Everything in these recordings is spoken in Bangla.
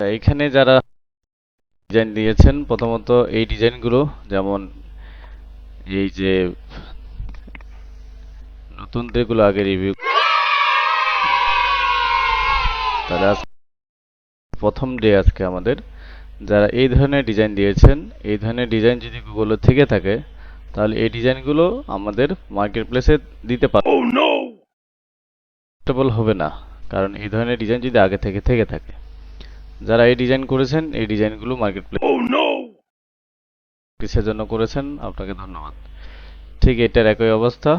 এখানে যারা ডিজাইন দিয়েছেন প্রথমত এই ডিজাইনগুলো যেমন এই যে নতুন যেগুলো আগে রিভিউ তাহলে প্রথম ডে আজকে আমাদের। যারা এই ধরনের ডিজাইন দিয়েছেন এই ধরনের ডিজাইন যদি গুগলে থেকে থাকে তাহলে এই ডিজাইনগুলো আমাদের মার্কেট প্লেসে দিতে পারবল হবে না। কারণ এই ধরনের ডিজাইন যদি আগে থেকে থেকে থাকে। যারা এই ডিজাইন করেছেন এই ডিজাইনগুলো মার্কেট প্লেসের জন্য করেছেন আপনাকে ধন্যবাদ। ঠিক এটার একই অবস্থা।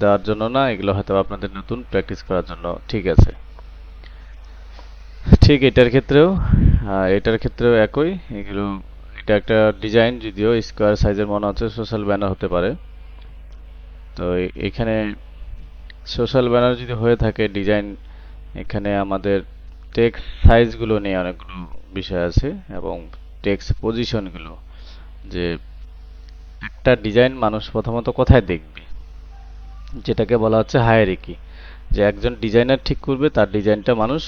দেওয়ার জন্য না এগুলো হয়তো আপনাদের নতুন প্র্যাকটিস করার জন্য। ঠিক আছে। ঠিক এটার ক্ষেত্রেও এটার ক্ষেত্রেও একই। এগুলো এটা একটা ডিজাইন যদিও স্কোয়ার সাইজের মনে হচ্ছে সোশ্যাল ব্যানার হতে পারে। তো এখানে সোশ্যাল ব্যানার যদি হয়ে থাকে ডিজাইন এখানে আমাদের টেক্সট সাইজগুলো নিয়ে অনেকগুলো বিষয় আছে এবং টেক্সট পজিশনগুলো যে একটা ডিজাইন মানুষ প্রথমত কোথায় দেখবে? যেটাকে বলা হচ্ছে হায়ারিকি যে একজন ডিজাইনার ঠিক করবে, তার ডিজাইনটা মানুষ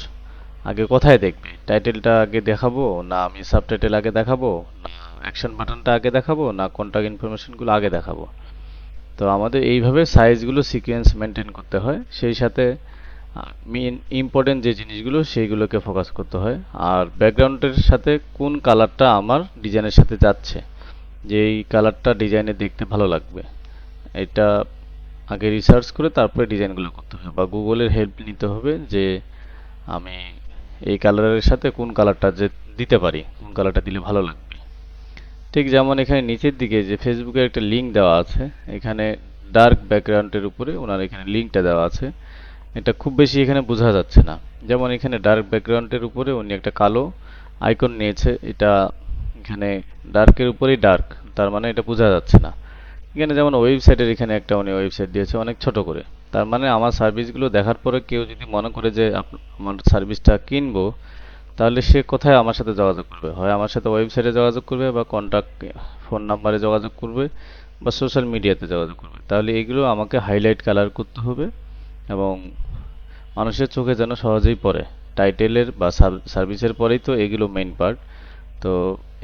আগে কোথায় দেখবে? টাইটেলটা আগে দেখাবো, না আমি সাবটাইটেল আগে দেখাবো, না অ্যাকশন বাটনটা আগে দেখাবো, না কন্টাক্ট ইনফরমেশনগুলো আগে দেখাবো? তো আমাদের এইভাবে সাইজগুলো সিকোয়েন্স মেনটেন করতে হয়, সেই সাথে মেন ইম্পর্টেন্ট যে জিনিসগুলো সেইগুলোকে ফোকাস করতে হয়। আর ব্যাকগ্রাউন্ডের সাথে কোন কালারটা আমার ডিজাইনের সাথে যাচ্ছে, যে এই কালারটা ডিজাইনে দেখতে ভালো লাগবে, এটা আগে রিসার্চ করে তারপরে ডিজাইনগুলো করতে হবে। বা গুগলের হেল্প নিতে হবে যে আমি এই কালারের সাথে কোন কালারটা যে দিতে পারি, কোন কালারটা দিলে ভালো লাগবে। ঠিক যেমন এখানে নিচের দিকে যে ফেসবুকের একটা লিংক দেওয়া আছে, এখানে ডার্ক ব্যাকগ্রাউন্ডের উপরে ওনার এখানে লিঙ্কটা দেওয়া আছে। এটা খুব বেশি এখানে বোঝা যাচ্ছে না। যেমন এখানে ডার্ক ব্যাকগ্রাউন্ডের উপরে উনি একটা কালো আইকন নিয়েছে, এটা এখানে ডার্কের উপরেই ডার্ক তার মানে এটা বোঝা যাচ্ছে না। এখানে যেমন ওয়েবসাইটের এখানে একটা উনি ওয়েবসাইট দিয়েছে, অনেক ছোট করে। তার মানে আমার সার্ভিসগুলো দেখার পরে কেউ যদি মনে করে যে আমার সার্ভিসটা কিনবো, তাহলে সে কোথায় আমার সাথে যোগাযোগ করবে? হয় আমার সাথে ওয়েবসাইটে যোগাযোগ করবে বা কন্টাক্ট ফোন নাম্বারে যোগাযোগ করবে বা সোশ্যাল মিডিয়াতে যোগাযোগ করবে? তাহলে এগুলো আমাকে হাইলাইট কালার করতে হবে এবং মানুষের চোখে যেন সহজেই পড়ে। টাইটেলের বা সার্ভিসের পরেই তো এগুলো মেইন পার্ট তো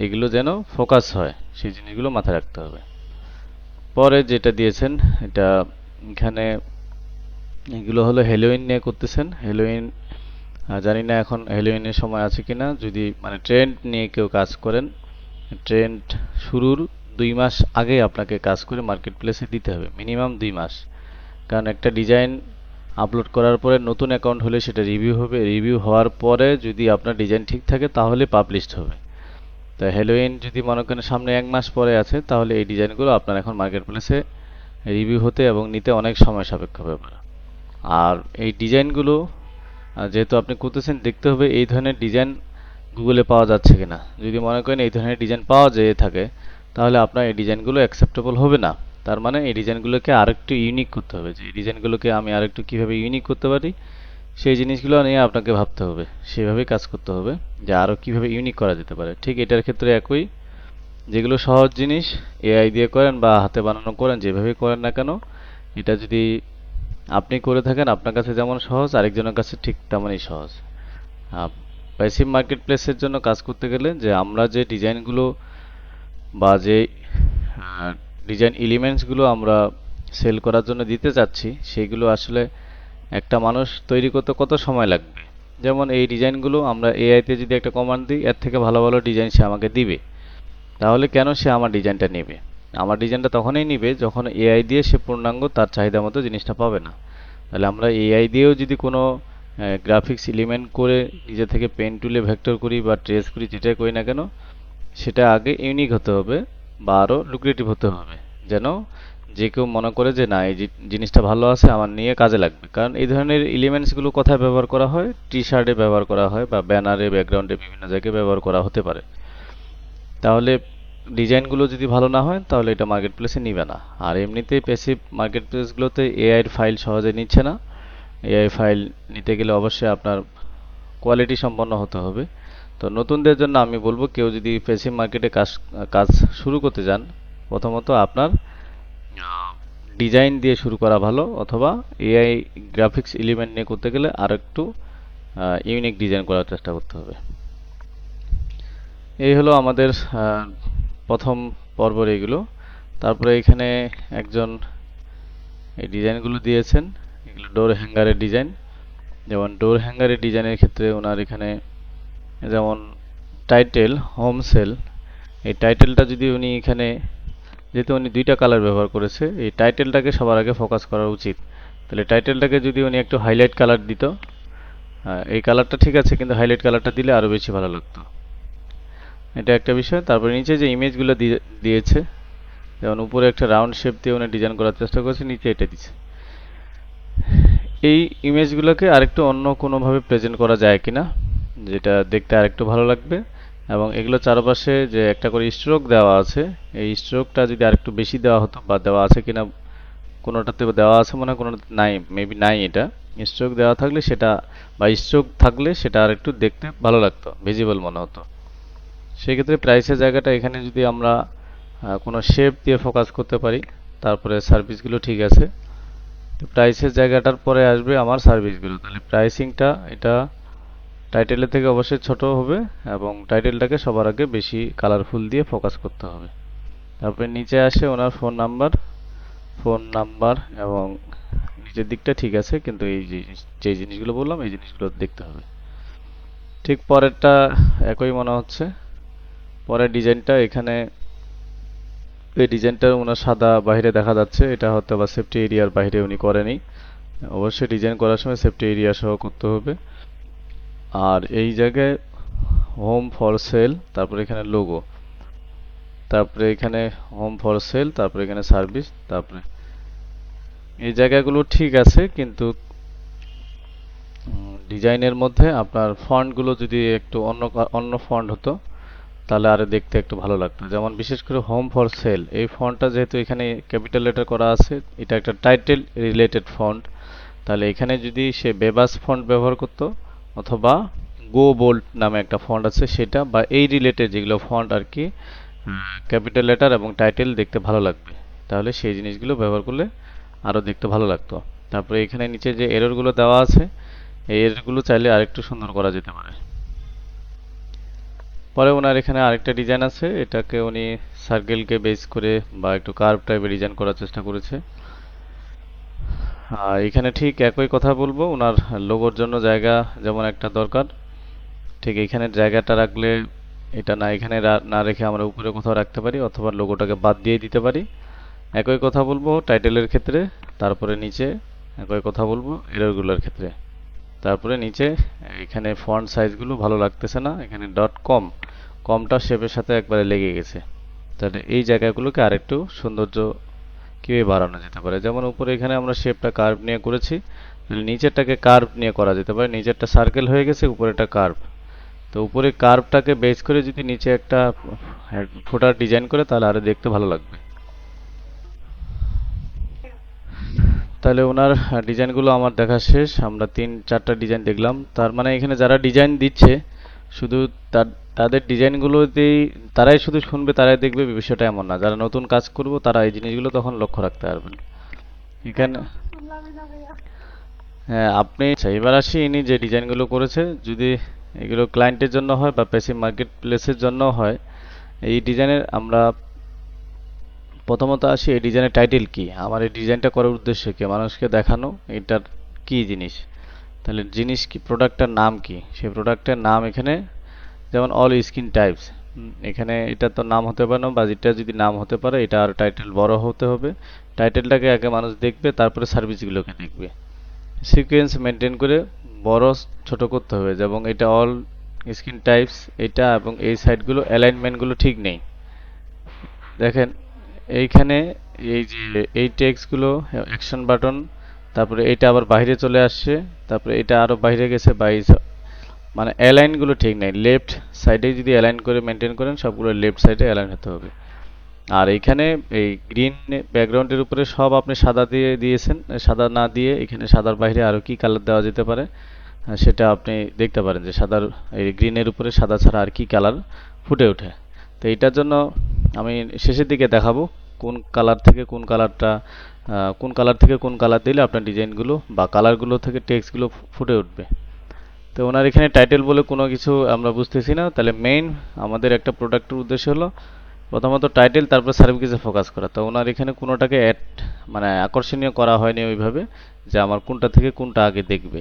এগুলো যেন ফোকাস হয়, সেই জিনিসগুলো মাথায় রাখতে হবে। পরে যেটা দিয়েছেন, এটা এখানে এগুলো হলো হেলোইন নিয়ে করতেছেন। হেলোইন জানি না এখন হেলোইনের সময় আছে কিনা। যদি মানে ট্রেন্ড নিয়ে কেউ কাজ করেন ট্রেন্ড শুরুর দুই মাস আগে আপনাকে কাজ করে মার্কেট প্লেসে দিতে হবে। মিনিমাম দুই মাস। কারণ একটা ডিজাইন আপলোড করার পরে নতুন অ্যাকাউন্ট হলে সেটা রিভিউ হবে। রিভিউ হওয়ার পরে যদি আপনার ডিজাইন ঠিক থাকে, তাহলে পাবলিশড হবে। তা হ্যালোইন যদি মনে করেন সামনে এক মাস পরে আছে, তাহলে এই ডিজাইনগুলো আপনার এখন মার্কেট প্লেসে রিভিউ হতে এবং নিতে অনেক সময় সাপেক্ষ ব্যাপার আর এই ডিজাইনগুলো যেহেতু আপনি করতেছেন দেখতে হবে এই ধরনের ডিজাইন গুগলে পাওয়া যাচ্ছে কিনা। যদি মনে করেন এই ধরনের ডিজাইন পাওয়া যেয়ে থাকে, তাহলে আপনার এই ডিজাইনগুলো অ্যাকসেপ্টেবল হবে না। তার মানে এই ডিজাইনগুলোকে আরেকটু ইউনিক করতে হবে। যে ডিজাইনগুলোকে আমি আরেকটু কীভাবে ইউনিক করতে পারি, সেই জিনিসগুলো নিয়ে আপনাকে ভাবতে হবে। সেভাবেই কাজ করতে হবে, যে আরও কীভাবে ইউনিক করা যেতে পারে। ঠিক এটার ক্ষেত্রে একই, যেগুলো সহজ জিনিস এআই দিয়ে করেন বা হাতে বানানো করেন যেভাবেই করেন না কেন, এটা যদি আপনি করে থাকেন, আপনার কাছে যেমন সহজ, আরেকজনের কাছে ঠিক তেমনই সহজ। প্যাসিভ মার্কেট প্লেসের জন্য কাজ করতে গেলে যে আমরা যে ডিজাইনগুলো বা যে ডিজাইন এলিমেন্টসগুলো আমরা সেল করার জন্য দিতে চাচ্ছি, সেগুলো আসলে একটা মানুষ তৈরি করতে কত সময় লাগবে? যেমন এই ডিজাইনগুলো আমরা এআইতে যদি একটা কমান্ড দিই, এর থেকে ভালো ভালো ডিজাইন সে আমাকে দিবে। তাহলে কেন সে আমার ডিজাইনটা নেবে? আমার ডিজাইনটা তখনই নিবে যখন এআই দিয়ে সে পূর্ণাঙ্গ তার চাহিদা মতো জিনিসটা পাবে না। তাহলে আমরা এআই দিয়েও যদি কোনো গ্রাফিক্স এলিমেন্ট করে নিজে থেকে পেন টুলে ভেক্টর করি বা ট্রেস করি, যেটাই করি না কেন, সেটা আগে ইউনিক হতে হবে। বা আরও লুক্রেটিভ হতে হবে। যেন যে কেউ মনে করে যে, না, এই জিনিসটা ভালো আছে, আমার নিয়ে কাজে লাগবে। কারণ এই ধরনের এলিমেন্টসগুলো কোথায় ব্যবহার করা হয়? টি শার্টে ব্যবহার করা হয় বা ব্যানারে ব্যাকগ্রাউন্ডে বিভিন্ন জায়গায় ব্যবহার করা হতে পারে। তাহলে ডিজাইনগুলো যদি ভালো না হয়, তাহলে এটা মার্কেট প্লেসে নিবে না। আর এমনিতেই প্যাসিভ মার্কেট প্লেসগুলোতে এআই এর ফাইল সহজে নিচ্ছে না। এআই ফাইল নিতে গেলে অবশ্যই আপনার কোয়ালিটি সম্পন্ন হতে হবে। তো নতুনদের জন্য আমি বলব কেউ যদি প্যাসিভ মার্কেটে কাজ কাজ শুরু করতে যান, প্রথমত আপনার ডিজাইন দিয়ে শুরু করা ভালো, অথবা এআই গ্রাফিক্স এলিমেন্ট নিয়ে করতে গেলে আর একটু ইউনিক ডিজাইন করার চেষ্টা করতে হবে। এই হলো আমাদের প্রথম পর্বর এগুলো। তারপরে এখানে একজন এই ডিজাইনগুলো দিয়েছেন। এগুলো ডোর হ্যাঙ্গারের ডিজাইন যেমন ডোর হ্যাঙ্গারের ডিজাইনের ক্ষেত্রে ওনার এখানে যেমন টাইটেল হোম সেল এই টাইটেলটা যদি উনি এখানে, যেহেতু উনি দুইটা কালার ব্যবহার করেছে, এই টাইটেলটাকে সবার আগে ফোকাস করা উচিত। তাহলে টাইটেলটাকে যদি উনি একটু হাইলাইট কালার দিত এই কালারটা ঠিক আছে, কিন্তু হাইলাইট কালারটা দিলে আরও বেশি ভালো লাগতো। এটা একটা বিষয়। তারপরে নিচে যে ইমেজগুলো দিয়ে দিয়েছে, যেমন উপরে একটা রাউন্ড শেপ দিয়ে উনি ডিজাইন করার চেষ্টা করেছে, নিচে এটা দিচ্ছে এই ইমেজগুলোকে আরেকটু অন্য কোনোভাবে প্রেজেন্ট করা যায় কিনা? যেটা দেখতে আরেকটু ভালো লাগবে। এবং এগুলো চারপাশে যে একটা করে স্ট্রোক দেওয়া আছে, এই স্ট্রোকটা যদি আরেকটু বেশি দেওয়া হতো বা দেওয়া আছে কিনা, কোনোটাতে দেওয়া আছে মনে হয় কোনোটাতে নাই মেবি নাই এটা। স্ট্রোক দেওয়া থাকলে সেটা, বা স্ট্রোক থাকলে সেটা আরেকটু দেখতে ভালো লাগতো ভিজিবল মনে হতো। সেক্ষেত্রে প্রাইসের জায়গাটা এখানে যদি আমরা কোনো শেপ দিয়ে ফোকাস করতে পারি, তারপরে সার্ভিসগুলো ঠিক আছে। তো প্রাইসের জায়গাটার পরে আসবে আমার সার্ভিসগুলো তাহলে প্রাইসিংটা এটা টাইটেলের থেকে অবশ্যই ছোট হবে এবং টাইটেলটাকে সবার আগে বেশি কালারফুল দিয়ে ফোকাস করতে হবে। তারপরে নিচে আসে ওনার ফোন নাম্বার ফোন নাম্বার এবং নিচের দিকটা ঠিক আছে, কিন্তু এই যে জিনিসগুলো বললাম, এই জিনিসগুলো দেখতে হবে। ঠিক পরেরটা একই মনে হচ্ছে। পরের ডিজাইনটা এখানে, এই ডিজাইনটা ওনার সাদা বাইরে দেখা যাচ্ছে, এটা হয়তো বা সেফটি এরিয়ার বাইরে উনি করেনি। অবশ্যই ডিজাইন করার সময় সেফটি এরিয়া সহ করতে হবে। আর এই জায়গায় হোম ফর সেল তারপরে এখানে লোগো তারপরে এখানে হোম ফর সেল তারপরে এখানে সার্ভিস তারপরে এই জায়গাগুলো ঠিক আছে, কিন্তু ডিজাইনের মধ্যে আপনার ফন্টগুলো যদি একটু অন্য অন্য ফন্ট হতো, তাহলে আরও দেখতে একটু ভালো লাগতো। যেমন বিশেষ করে হোম ফর সেল এই ফন্টটা যেহেতু এখানে ক্যাপিটাল লেটার করা আছে, এটা একটা টাইটেল রিলেটেড ফন্ট তাহলে এখানে যদি সে বেবাস ফন্ট ব্যবহার করতো অথবা গো বোল্ড নামে একটা ফন্ট আছে সেটা, বা এই রিলেটেড যেগুলো ফন্ট আর কি ক্যাপিটাল লেটার এবং টাইটেল দেখতে ভালো লাগবে। তাহলে সেই জিনিসগুলো ব্যবহার করলে আরও দেখতে ভালো লাগতো। তারপরে এখানে নিচে যে এররগুলো দেওয়া আছে, এই এররগুলো চাইলে আরেকটু সুন্দর করা যেতে পারে। পরে ওনার এখানে আরেকটা ডিজাইন আছে, এটাকে উনি সার্কেলকে বেস করে বা একটু কার্ভ টাইপের ডিজাইন করার চেষ্টা করেছে। এখানে ঠিক একই কথা বলব। ওনার লোগোর জন্য জায়গা যেমন একটা দরকার, ঠিক এখানে জায়গাটা রাখলে এটা না, এখানে না রেখে আমরা উপরে কোথাও রাখতে পারি অথবা লোগোটাকে বাদ দিয়ে দিতে পারি। একই কথা বলব টাইটেলের ক্ষেত্রে, তারপরে নিচে একই কথা বলব এররগুলোর ক্ষেত্রে। তারপরে নিচে এখানে ফন্ট সাইজগুলো ভালো লাগতেছে না, এখানে ডট কম কমটা শেপের সাথে একবারে লেগে গেছে। তাহলে এই জায়গাগুলোকে আরেকটু সৌন্দর্য কীভাবে বাড়ানো যেতে পারে? যেমন উপরে এখানে আমরা শেপটা কার্ভ নিয়ে করেছি নিচেরটাকে কার্ভ নিয়ে করা যেতে পারে। নিচেরটা সার্কেল হয়ে গেছে উপরেটা কার্ভ তো উপরে কার্ভটাকে বেস করে যদি নিচে একটা ফোটার ডিজাইন করে, তাহলে আরও দেখতে ভালো লাগবে। তাহলে ওনার ডিজাইনগুলো আমার দেখা শেষ। আমরা তিন, চারটা ডিজাইন দেখলাম। তার মানে এখানে যারা ডিজাইন দিচ্ছে, শুধু তার- তাদের ডিজাইনগুলোতেই তারাই শুধু শুনবে, তারাই দেখবে বিষয়টা এমন না। যারা নতুন কাজ করব, তারা এই জিনিসগুলো তখন লক্ষ্য রাখতে পারবেন এখানে হ্যাঁ আপনি আচ্ছা এবার আসি ইনি যে ডিজাইনগুলো করেছে। যদি এগুলো ক্লায়েন্টের জন্য হয় বা প্যাসিভ মার্কেট প্লেসের জন্য হয়, এই ডিজাইনের আমরা প্রথমত আসি, এই ডিজাইনের টাইটেল কি? আমার এই ডিজাইনটা করার উদ্দেশ্য কি? মানুষকে দেখানো, এটার কি জিনিস? তাহলে জিনিস কি? প্রোডাক্টটার নাম কি? সেই প্রোডাক্টের নাম এখানে যেমন অল স্কিন টাইপস এখানে এটা তো নাম হতে পারে না, বা এটা যদি নাম হতে পারে, এটা আর টাইটেল বড় হতে হবে। টাইটেলটাকে আগে মানুষ দেখবে, তারপরে সার্ভিসগুলোকে দেখবে। সিকোয়েন্স মেনটেন করে বড় ছোট করতে হবে, এবং এটা অল স্কিন টাইপস এটা এবং এই সাইডগুলো অ্যালাইনমেন্টগুলো ঠিক নেই। দেখেন, এইখানে এই যে, এই টেক্সটগুলো অ্যাকশন বাটন তারপরে এটা আবার বাইরে চলে আসছে, তারপরে এটা আরও বাইরে গেছে বাই মানে অ্যালাইনগুলো ঠিক নেই। লেফট সাইডে যদি অ্যালাইন করে মেনটেন করেন, সবগুলো লেফট সাইডে অ্যালাইন হতে হবে। আর এইখানে এই গ্রিন ব্যাকগ্রাউন্ডের উপরে সব আপনি সাদা দিয়ে দিয়েছেন, সাদা না দিয়ে এখানে সাদার বাইরে আরও কি কালার দেওয়া যেতে পারে সেটা আপনি দেখতে পারেন যে সাদার, এই গ্রিনের উপরে সাদা ছাড়া আর কি কালার ফুটে ওঠে। তো এইটার জন্য আমি শেষের দিকে দেখাবো কোন কালার থেকে কোন কালারটা কোন কালার থেকে কোন কালার দিলে আপনার ডিজাইনগুলো বা কালারগুলো থেকে টেক্সটগুলো ফুটে উঠবে। তো ওনার এখানে টাইটেল বলে কোনো কিছু আমরা বুঝতেছি না। তাহলে মেইন আমাদের একটা প্রোডাক্টের উদ্দেশ্য হলো, প্রথমত টাইটেল তারপর সার্ভিসে ফোকাস করা। তো ওনার এখানে কোনোটাকে অ্যাড মানে আকর্ষণীয় করা হয়নি ওইভাবে যে আমার কোনটা থেকে কোনটা আগে দেখবে।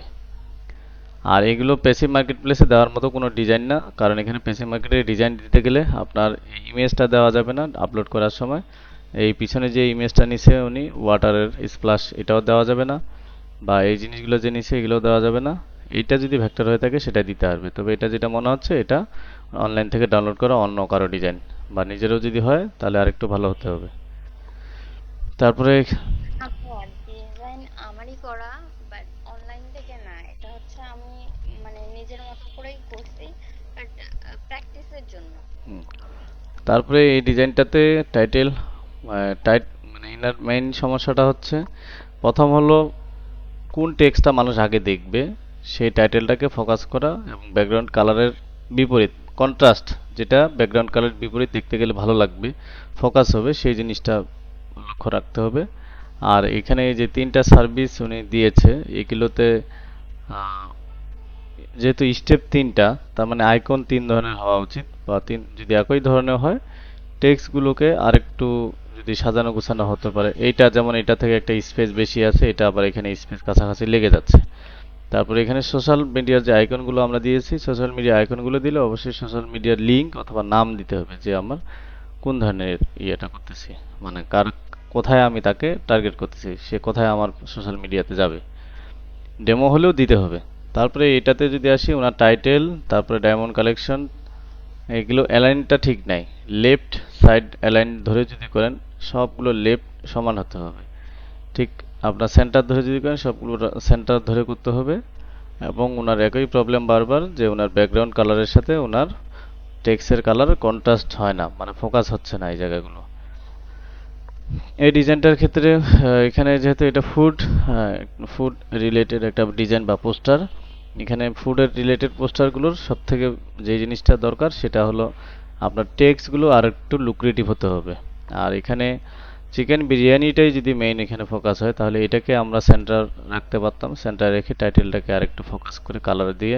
আর এগুলো পেসি মার্কেট প্লেসে দেওয়ার মতো কোনো ডিজাইন না, কারণ এখানে পেসি মার্কেটে ডিজাইন দিতে গেলে আপনার ইমেজটা দেওয়া যাবে না আপলোড করার সময়। এই পিছনে যে ইমেজটা নিছে উনি ওয়াটারের স্প্লাশ এটাও দেওয়া যাবে না, বা এই জিনিসগুলো যে নিছে এগুলো দেওয়া যাবে না। এইটা যদি ভেক্টর হয়ে থাকে সেটা দিতে পারবে। তবে এটা যেটা মনে হচ্ছে এটা অনলাইন থেকে ডাউনলোড করা অন্য কারও ডিজাইন বা নিজেরও যদি হয় তাহলে আরেকটু ভালো হতে হবে। তারপরে ডিজাইন আমারই করা বাট অনলাইন থেকে না। এটা হচ্ছে আমি মানে নিজের মতো করেই করছি বাট প্র্যাকটিসের জন্য। তারপরে এই ডিজাইনটাতে টাইটেল টাইট মানে ইনার মেইন সমস্যাটা হচ্ছে প্রথম হলো কোন টেক্সটটা মানুষ আগে দেখবে সেই টাইটেলটাকে ফোকাস করা এবং ব্যাকগ্রাউন্ড কালারের বিপরীত কন্ট্রাস্ট যেটা ব্যাকগ্রাউন্ড কালারের বিপরীত দেখতে গেলে ভালো লাগবে ফোকাস হবে, সেই জিনিসটা লক্ষ্য রাখতে হবে। আর এখানে যে তিনটা সার্ভিস উনি দিয়েছে, এগুলোতে যেহেতু স্টেপ তিনটা, তার মানে আইকন তিন ধরনের হওয়া উচিত বা তিন, যদি একই ধরনের হয় টেক্সটগুলোকে আরেকটু যদি সাজানো গোছানো হতে পারে। এইটা যেমন এটা থেকে একটা স্পেস বেশি আছে, এটা আবার এখানে স্পেস কাছাকাছি লেগে যাচ্ছে। তারপরে এখানে সোশ্যাল মিডিয়ার যে আইকনগুলো আমরা দিয়েছি সোশ্যাল মিডিয়া আইকনগুলো দিলে অবশ্যই সোশ্যাল মিডিয়ার লিঙ্ক অথবা নাম দিতে হবে যে আমার কোন ধরনের ইয়েটা করতেছি মানে কার কোথায় আমি তাকে টার্গেট করতেছি, সে কোথায় আমার সোশ্যাল মিডিয়াতে যাবে। ডেমো হলেও দিতে হবে। তারপরে এটাতে যদি আসি, ওনার টাইটেল তারপরে ডায়মন্ড কালেকশন এগুলো অ্যালাইনটা ঠিক নাই। লেফট সাইড অ্যালাইন ধরে যদি করেন, সবগুলো লেফট সমান হতে হবে। ঠিক আপনার সেন্টার ধরে যদি করেন, সবগুলো সেন্টার ধরে করতে হবে। এবং ওনার একই প্রবলেম বারবার, যে ওনার ব্যাকগ্রাউন্ড কালারের সাথে ওনার টেক্সের কালার কন্ট্রাস্ট হয় না মানে ফোকাস হচ্ছে না এই জায়গাগুলো। এই ডিজাইনটার ক্ষেত্রে এখানে যেহেতু এটা ফুড ফুড রিলেটেড একটা ডিজাইন বা পোস্টার এখানে ফুডের রিলেটেড পোস্টারগুলোর সব থেকে যে জিনিসটা দরকার, সেটা হলো আপনার টেক্সটগুলো আর একটু লুক্রেটিভ হতে হবে। আর এখানে চিকেন বিরিয়ানিটাই যদি মেইন এখানে ফোকাস হয়, তাহলে এটাকে আমরা সেন্টার রাখতে পারতাম। সেন্টার রেখে টাইটেলটাকে আরেকটু ফোকাস করে কালার দিয়ে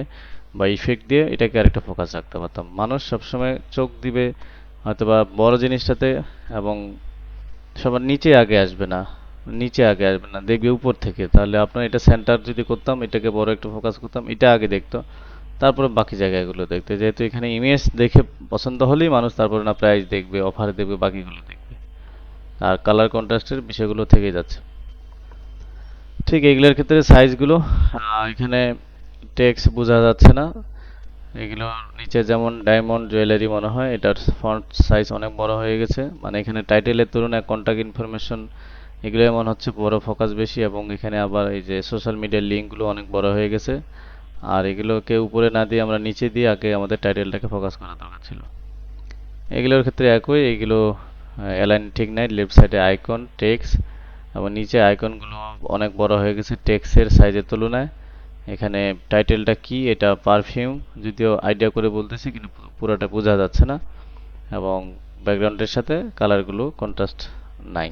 বা ইফেক্ট দিয়ে এটাকে আরেকটা ফোকাস রাখতে পারতাম। মানুষ সবসময় চোখ দিবে, হয়তোবা বড় জিনিসটাতে এবং সবার নিচে আগে আসবে না, নিচে আগে আসবে না, দেখবে উপর থেকে। তাহলে আপনার এটা সেন্টার যদি করতাম, এটাকে বড় একটু ফোকাস করতাম, এটা আগে দেখতো। তারপরে বাকি জায়গাগুলো দেখতে। যেহেতু এখানে ইমেজ দেখে পছন্দ হলেই মানুষ তারপরে না প্রাইস দেখবে অফার দেখবে, বাকিগুলো দেখবে। আর কালার কন্ট্রাস্টের বিষয়গুলো থেকে যাচ্ছে। ঠিক এগুলোর ক্ষেত্রে সাইজগুলো এখানে টেক্স বোঝা যাচ্ছে না। এগুলো নিচে যেমন ডায়মন্ড জুয়েলারি মনে হয়, এটার ফন্ট সাইজ অনেক বড় হয়ে গেছে। মানে এখানে টাইটেলের তুলনায় কন্টাক্ট ইনফরমেশন এগুলো মনে হচ্ছে বড় ফোকাস বেশি এবং এখানে আবার এই যে সোশ্যাল মিডিয়ার লিঙ্কগুলো অনেক বড় হয়ে গেছে। আর এগুলোকে উপরে না দিয়ে আমরা নিচে দিয়ে আগে আমাদের টাইটেলটাকে ফোকাস করা দরকার ছিল। এগুলোর ক্ষেত্রে একই, এগুলো অ্যালাইন ঠিক নাই লেফট সাইডে আইকন টেক্স এবং নিচে আইকনগুলো অনেক বড় হয়ে গেছে টেক্সের সাইজের তুলনায়। এখানে টাইটেলটা কি, এটা পারফিউম যদিও আইডিয়া করে বলতেছি, কিন্তু পুরোটা বোঝা যাচ্ছে না। এবং ব্যাকগ্রাউন্ডের সাথে কালারগুলো কন্ট্রাস্ট নাই।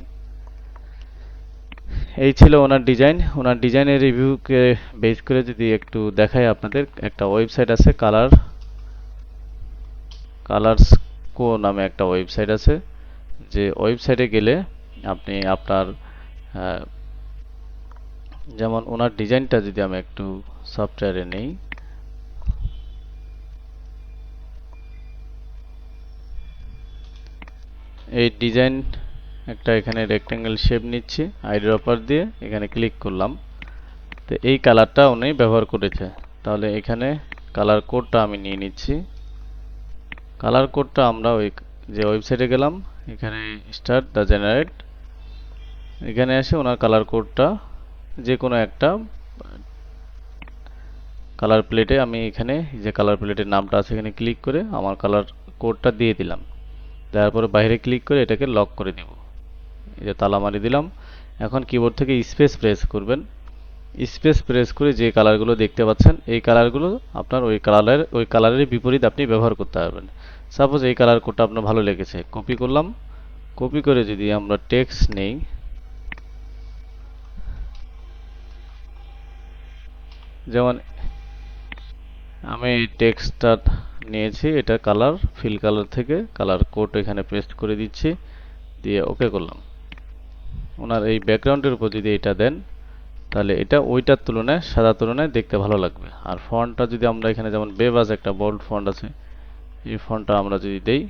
এই ছিল ওনার ডিজাইন ওনার ডিজাইনের রিভিউকে বেস করে যদি একটু দেখাই আপনাদের, একটা ওয়েবসাইট আছে কালার কালার্স কো নামে একটা ওয়েবসাইট আছে। যে ওয়েবসাইটে গেলে আপনি আপনার যেমন ওনার ডিজাইনটা যদি আমি একটু সফটওয়্যারে নেই। এই ডিজাইন একটা এখানে রেক্টেঙ্গেল শেপ নিচ্ছি আইড্রপার দিয়ে এখানে ক্লিক করলাম। তো এই কালারটা উনি ব্যবহার করেছে। তাহলে এখানে কালার কোডটা আমি নিয়ে নিচ্ছি। কালার কোডটা আমরা ওই যে ওয়েবসাইটে গেলাম এখানে স্টার্ট দ্য জেনারেট এখানে এসে ওনার কালার কোডটা যে কোনো একটা কালার প্লেটে আমি এখানে যে কালার প্লেটের নামটা আছে এখানে ক্লিক করে আমার কালার কোডটা দিয়ে দিলাম। দেওয়ার পরে বাইরে ক্লিক করে এটাকে লক করে দেব এই যে তালা মারি দিলাম। এখন কিবোর্ড থেকে স্পেস প্রেস করবেন। স্পেস প্রেস করে যে কালারগুলো দেখতে পাচ্ছেন, এই কালারগুলো আপনার ওই কালারের ওই কালারের বিপরীত আপনি ব্যবহার করতে পারবেন। সাপোজ এই কালার কোডটা আপনার ভালো লেগেছে কপি করলাম। কপি করে যদি আমরা টেক্সট নেই, যেমন আমি টেক্সটটা নিয়েছি, এটা কালার ফিল কালার থেকে কালার কোড এখানে পেস্ট করে দিচ্ছি, দিয়ে ওকে করলাম। ওনার এই ব্যাকগ্রাউন্ডের উপর যদি এটা দেন, তাহলে এটা ওইটার তুলনায় সাদা তুলনায় দেখতে ভালো লাগবে। আর ফন্টটা যদি আমরা এখানে যেমন বেবাজ একটা বোল্ড ফন্ট আছে এই ফোনটা আমরা যদি দেই,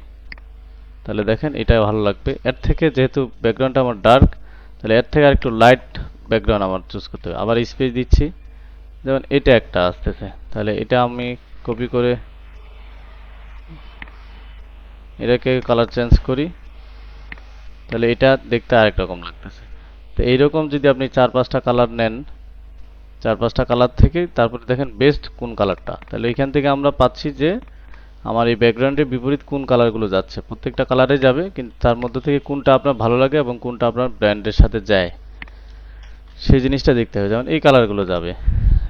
তাহলে দেখেন এটা ভালো লাগবে। এর থেকে যেহেতু ব্যাকগ্রাউন্ডটা আমার ডার্ক তাহলে এর থেকে আরেকটু লাইট ব্যাকগ্রাউন্ড আমার চুজ করতে হবে। আবার স্পেস দিচ্ছি। যেমন এটা একটা আসতেছে। তাহলে এটা আমি কপি করে এটাকে কালার চেঞ্জ করি। তাহলে এটা দেখতে আরেক রকম লাগতেছে। তো এইরকম যদি আপনি চার পাঁচটা কালার নেন, চার পাঁচটা কালার থেকে তারপরে দেখেন বেস্ট কোন কালারটা তাহলে এখান থেকে আমরা পাচ্ছি যে আমার এই ব্যাকগ্রাউন্ডের বিপরীত কোন কালারগুলো যাচ্ছে? প্রত্যেকটা কালারে যাবে, কিন্তু তার মধ্যে থেকে কোনটা আপনার ভালো লাগে এবং কোনটা আপনার ব্র্যান্ডের সাথে যায়, সেই জিনিসটা দেখতে হবে। যেমন এই কালারগুলো যাবে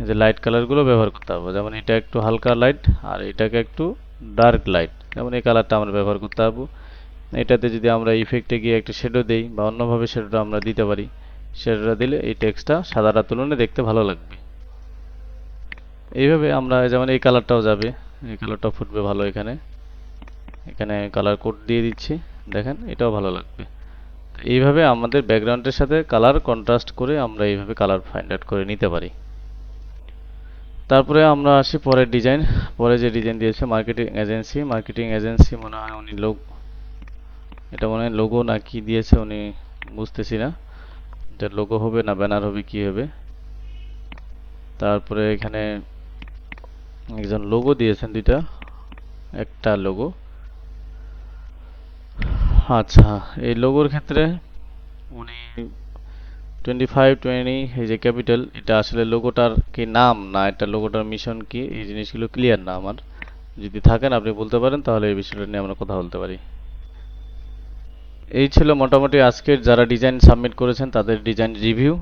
যে লাইট কালারগুলো ব্যবহার করতে হবে। যেমন এটা একটু হালকা লাইট আর এটাকে একটু ডার্ক লাইট যেমন এই কালারটা আমরা ব্যবহার করতে পারব এটাতে যদি আমরা ইফেক্টে গিয়ে একটা শেডো দেই বা অন্যভাবে শেডোটা আমরা দিতে পারি শেডোটা দিলে এই টেক্সটটা সাদাটার তুলনায় দেখতে ভালো লাগবে। এইভাবে আমরা যেমন এই কালারটাও যাবে এই কালারটা ফুটবে ভালো এখানে। এখানে কালার কোড দিয়ে দিচ্ছি, দেখেন, এটাও ভালো লাগবে। এইভাবে আমাদের ব্যাকগ্রাউন্ডের সাথে কালার কন্ট্রাস্ট করে আমরা এইভাবে কালার ফাইন্ড আউট করে নিতে পারি। তারপরে আমরা আসি পরের ডিজাইন পরে যে ডিজাইন দিয়েছে মার্কেটিং এজেন্সি মার্কেটিং এজেন্সি মনে হয় উনি লোক এটা মনে হয় লোগো না কি দিয়েছে উনি বুঝতেছি না। এটা লোগো হবে না ব্যানার হবে কি হবে? তারপরে এখানে একজন লোগো দিয়েছেন দুইটা। একটা লোগো আচ্ছা এই লোগোর ক্ষেত্রে উনি টোয়েন্টি ফাইভ টোয়েন্টি এই যে ক্যাপিটাল এটা আসলে লোগোটার কি নাম না এটা লোগোটার মিশন কি? এই জিনিসগুলো ক্লিয়ার না আমার। যদি থাকেন আপনি বলতে পারেন, তাহলে এই বিষয়টা নিয়ে আমরা কথা বলতে পারি। এই ছিল মোটামুটি আজকের যারা ডিজাইন সাবমিট করেছেন, তাদের ডিজাইন রিভিউ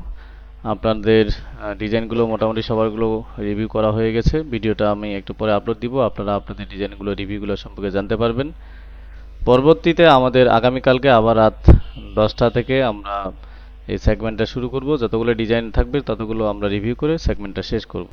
আপনাদের ডিজাইনগুলো মোটামুটি সবারগুলো রিভিউ করা হয়ে গেছে। ভিডিওটা আমি একটু পরে আপলোড দিব, আপনারা আপনাদের ডিজাইনগুলো রিভিউগুলো সম্পর্কে জানতে পারবেন। পরবর্তীতে আমাদের আগামীকালকে আবার রাত দশটা থেকে আমরা এই সেগমেন্টটা শুরু করব। যতগুলো ডিজাইন থাকবে ততগুলো আমরা রিভিউ করে সেগমেন্টটা শেষ করব।